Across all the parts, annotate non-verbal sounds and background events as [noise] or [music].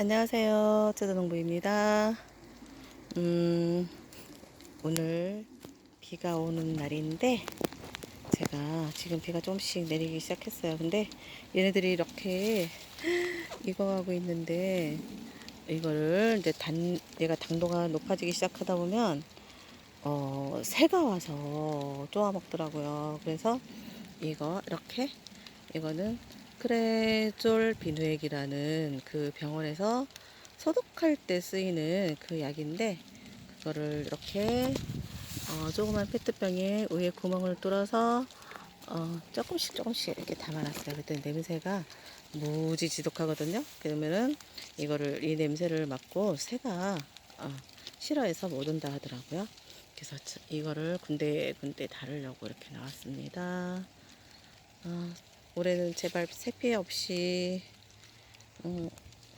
안녕하세요. 쩌드농부입니다. 음, 오늘 비가 오는 날인데, 제가 지금 비가 조금씩 내리기 시작했어요. 근데 얘네들이 이렇게 [gasps] 익어가고 있는데, 이거를 이제 단, 얘가 당도가 높아지기 시작하다 보면, 어, 새가 와서 쪼아 먹더라고요. 그래서 이거 이렇게, 이거는 크레졸 비누액이라는 그 병원에서 소독할 때 쓰이는 그 약인데 그거를 이렇게 어, 조그만 페트병에 위에 구멍을 뚫어서 어, 조금씩 조금씩 이렇게 담아놨어요. 그때 냄새가 무지 지독하거든요. 그러면은 이거를 이 냄새를 맡고 새가 어, 싫어해서 못 온다 하더라고요. 그래서 저- 이거를 군데 군데 다르려고 이렇게 나왔습니다. 어, 올해는 제발 새 피해 없이 음,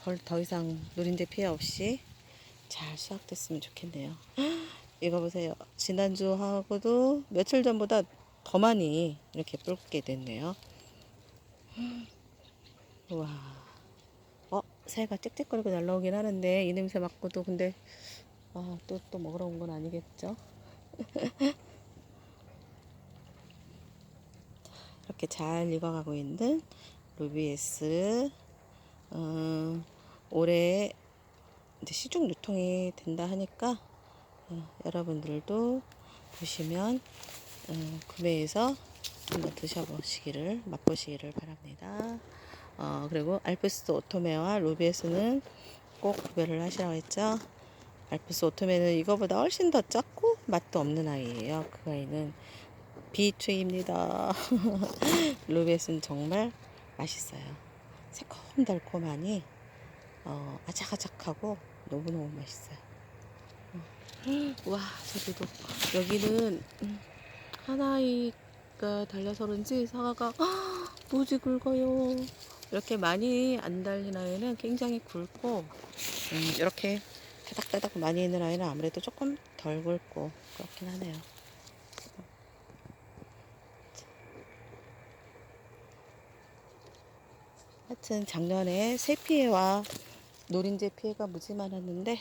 벌더 이상 누린제 피해 없이 잘 수확됐으면 좋겠네요. [gasps] 이거 보세요. 지난주하고도 며칠 전보다 더 많이 이렇게 붉게 됐네요. [gasps] 우와. 어, 새가 짹짹거리고 날라오긴 하는데 이 냄새 맡고도 근데 아, 또, 또 먹으러 온 건 아니겠죠? [laughs] 이렇게 잘 익어가고 있는 루비에스 어, 올해 이제 시중 유통이 된다 하니까 어, 여러분들도 보시면 어, 구매해서 한번 드셔보시기를 맛보시기를 바랍니다. 어, 그리고 알프스 오토메와 루비에스는 꼭 구별을 하시라고 했죠. 알프스 오토메는 이거보다 훨씬 더 작고 맛도 없는 아이예요. 그 아이는 B2입니다. [laughs] 루벳은 정말 맛있어요. 새콤달콤하니 어, 아작아작하고 너무너무 맛있어요. 음. 와 저기도 여기는 음, 하나이가 달려서 그런지 사과가 무지 굵어요. 이렇게 많이 안 달린 아이는 굉장히 굵고 음, 이렇게 다닥다닥 많이 있는 아이는 아무래도 조금 덜 굵고 그렇긴 하네요. 하여튼 작년에 새 피해와 노린재 피해가 무지 많았는데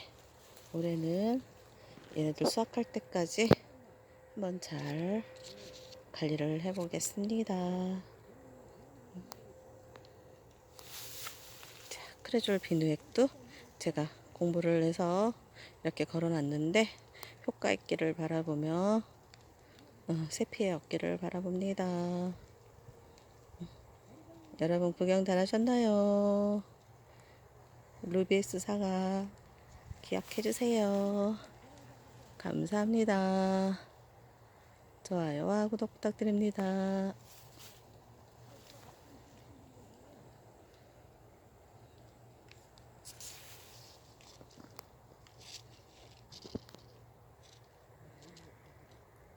올해는 얘네들 수확할 때까지 한번 잘 관리를 해보겠습니다. 자, 크레졸 비누액도 제가 공부를 해서 이렇게 걸어놨는데 효과 있기를 바라보며 어, 새 피해 없기를 바라봅니다. 여러분 구경 잘 하셨나요? 루비스 사과 기억해 주세요. 감사합니다. 좋아요와 구독 부탁드립니다.